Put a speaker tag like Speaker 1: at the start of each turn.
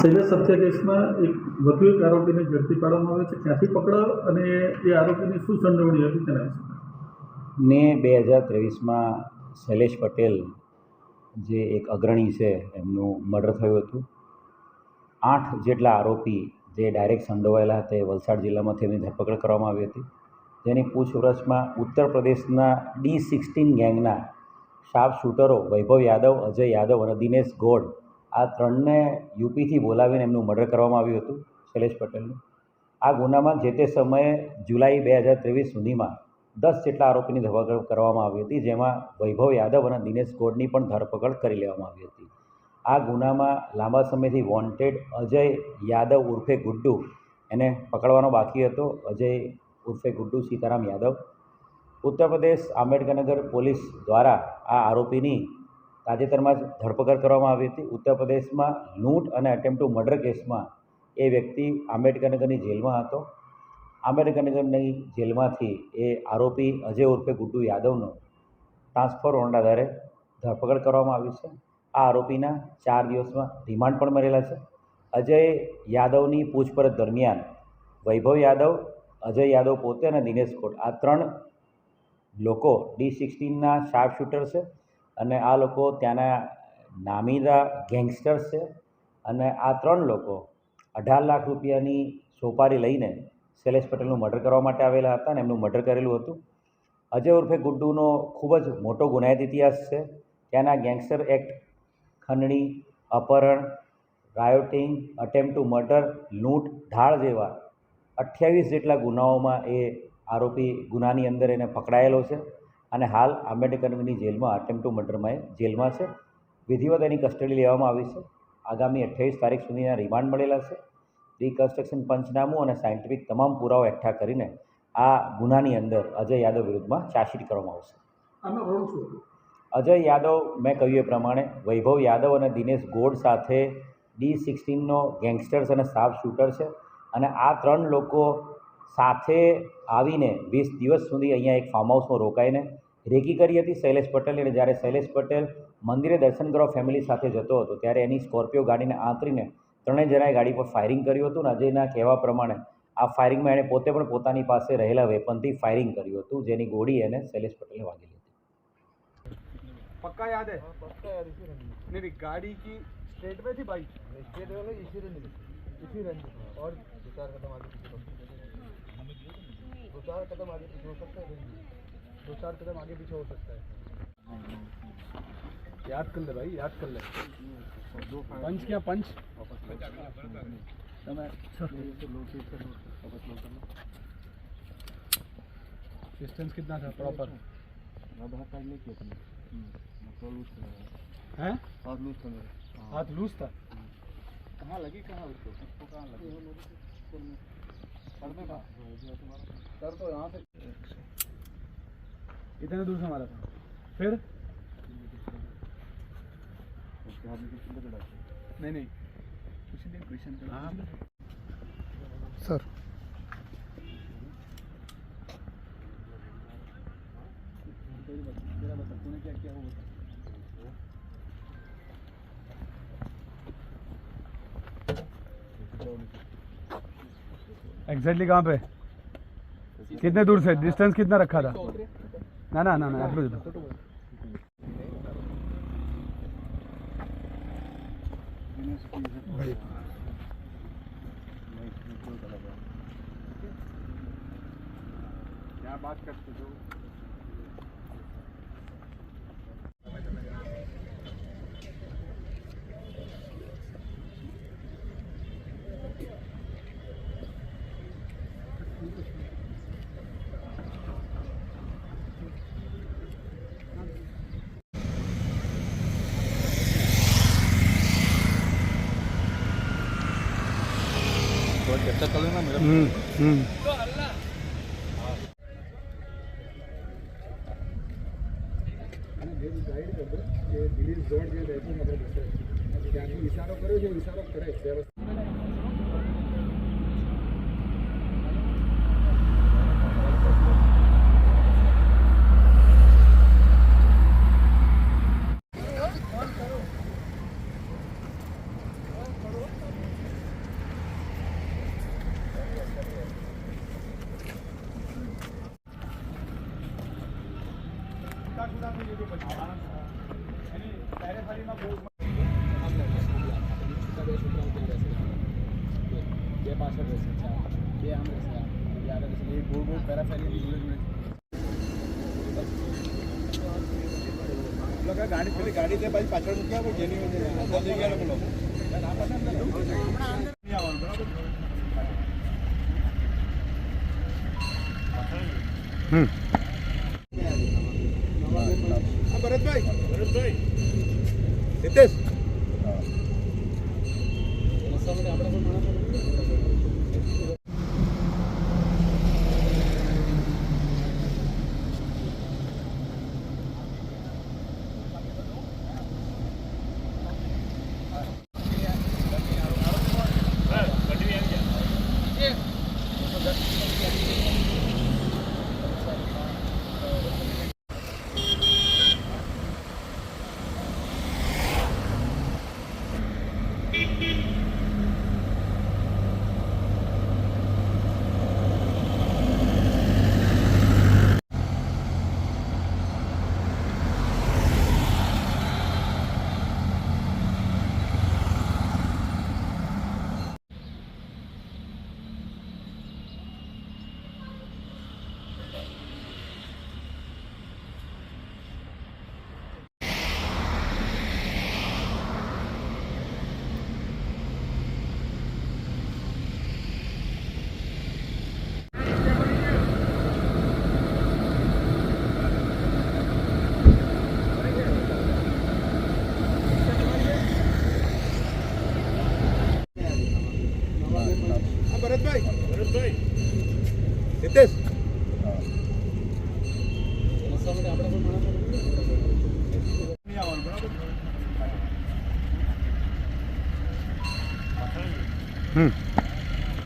Speaker 1: શૈલેષ હત્યા કેસમાં એક વધુ એક આરોપીને ઝડપી પાડવામાં આવ્યો છે. ક્યાંથી પકડાયો અને એ આરોપીની શું સંડોવણી હતી તેના
Speaker 2: મે બે હજાર ત્રેવીસમાં શૈલેષ પટેલ જે એક અગ્રણી છે, એમનું મર્ડર થયું હતું. આઠ જેટલા આરોપી જે ડાયરેક્ટ સંડોવાયેલા હતા વલસાડ જિલ્લામાંથી એમની ધરપકડ કરવામાં આવી હતી. જેની પૂછપરછમાં ઉત્તર પ્રદેશના ડી સિક્સટીન ગેંગના શાર્પ શૂટરો વૈભવ યાદવ, અજય યાદવ અને દિનેશ ગોડ આ ત્રણને યુપીથી બોલાવીને એમનું મર્ડર કરવામાં આવ્યું હતું, શૈલેષ પટેલનું. આ ગુનામાં જે તે સમયે જુલાઈ બે હજાર ત્રેવીસ સુધીમાં દસ જેટલા આરોપીની ધરપકડ કરવામાં આવી હતી, જેમાં વૈભવ યાદવ અને દિનેશ ગોડની પણ ધરપકડ કરી લેવામાં આવી હતી. આ ગુનામાં લાંબા સમયથી વોન્ટેડ અજય યાદવ ઉર્ફે ગુડ્ડુ, એને પકડવાનો બાકી હતો, અજય ઉર્ફે ગુડ્ડુ સીતારામ યાદવ. ઉત્તર પ્રદેશ આંબેડકરનગર પોલીસ દ્વારા આ આરોપીની તાજેતરમાં જ ધરપકડ કરવામાં આવી હતી. ઉત્તર પ્રદેશમાં લૂંટ અને અટેમ્પ ટુ મર્ડર કેસમાં એ વ્યક્તિ આંબેડકરનગરની જેલમાં હતો. આંબેડકરનગરની જેલમાંથી એ આરોપી અજય ઉર્ફે ગુડ્ડુ યાદવનો ટ્રાન્સફર વોરંટ આધારે ધરપકડ કરવામાં આવી છે. આ આરોપીના ચાર દિવસમાં રિમાન્ડ પણ મળેલા છે. અજય યાદવની પૂછપરછ દરમિયાન વૈભવ યાદવ, અજય યાદવ પોતે અને દિનેશ કોટ આ ત્રણ લોકો ડી સિક્સટીનના શાર્પ શૂટર છે. અને આ લોકો ત્યાંના નામીદા ગેંગસ્ટર્સ છે અને આ ત્રણ લોકો અઢાર લાખ રૂપિયાની સોપારી લઈને શૈલેષ પટેલનું મર્ડર કરવા માટે આવેલા હતા અને એમનું મર્ડર કરેલું હતું. અજય ઉર્ફે ગુડ્ડુનો ખૂબ જ મોટો ગુનાહિત ઇતિહાસ છે. ત્યાંના ગેંગસ્ટર એક્ટ ખંડણી, અપહરણ, રાયોટિંગ અટેમ્પ ટુ મર્ડર લૂંટ, ઢાળ જેવા અઠ્યાવીસ જેટલા ગુનાઓમાં એ આરોપી ગુનાની અંદર એને પકડાયેલો છે. અને હાલ આંબેડકરની જેલમાં અટેમ્પ ટુ મર્ડરમાં જેલમાં છે. વિધિવત એની કસ્ટડી લેવામાં આવી છે. આગામી અઠ્યાવીસ તારીખ સુધીના રિમાન્ડ મળેલા છે. રિકન્સ્ટ્રક્શન પંચનામું અને સાયન્ટિફિક તમામ પુરાવો એકઠા કરીને આ ગુનાની અંદર અજય યાદવ વિરુદ્ધમાં ચાર્જશીટ કરવામાં આવશે. અજય યાદવ મેં કહ્યું એ પ્રમાણે વૈભવ યાદવ અને દિનેશ ગોડ સાથે ડી સિક્સટીનનો ગેંગસ્ટર્સ અને સાફ શૂટર છે. અને આ ત્રણ લોકો સાથે આવીને વીસ દિવસ સુધી અહીંયા એક ફાર્મ હાઉસમાં રોકાઈને રેકી કરી હતી શૈલેષ પટેલની અને જ્યારે શૈલેષ પટેલ મંદિરે દર્શન કરવા ફેમિલી સાથે જતો હતો ત્યારે એની સ્કોર્પિયો ગાડીને આંતરીને ત્રણેય જણાએ ગાડી પર ફાયરિંગ કર્યું હતું અને અજયના કહેવા પ્રમાણે આ ફાયરિંગમાં એણે પોતે પણ પોતાની પાસે રહેલા વેપનથી ફાયરિંગ કર્યું હતું જેની ગોળી એને શૈલેષ પટેલને વાગેલી હતી
Speaker 3: पक्का याद है पक्का याद इसी रंग नहीं नहीं गाड़ी की स्ट्रेट में थी बाइक स्ट्रेट वाले इसी रंग इसी रंग और दो चार कदम आगे पीछे हो सकते हैं। दो चार कदम आगे पीछे हो सकता है दो चार कदम आगे पीछे हो सकता है। याद कर ले भाई, याद कर ले। पंच क्या पंच? डिस्टेंस कितना था प्रॉपर हाथ लूज था। कहाँ लगी, कहाँ उसको कहाँ लगी? सर तो यहाँ से कितने दूर से मारा था। फिर? नहीं नहीं। कुछ नहीं क्वेश्चन सर। तेरा बता तूने क्या किया वो बता। एग्जैक्टली कहाँ पे? कितने दूर से? डिस्टेंस कितना रखा था? ना ना ना ना अप्रोच क्या बात करते हो? हम्म हम्म ઇશારો કર્યો છે ઇશારો કરે પાછળ રહેશે બે આમ રહેશે બે આગળ રહેશે. એ ગોળ ગોળ પેરા ફેરી જોડે જોડે ગાડી પેલી ગાડી તે પછી પાછળ મૂક્યા હોય જેની વચ્ચે ગયા લોકો હા ભરતભાઈ. ભરતભાઈ. હિતેશ. ભરતભાઈ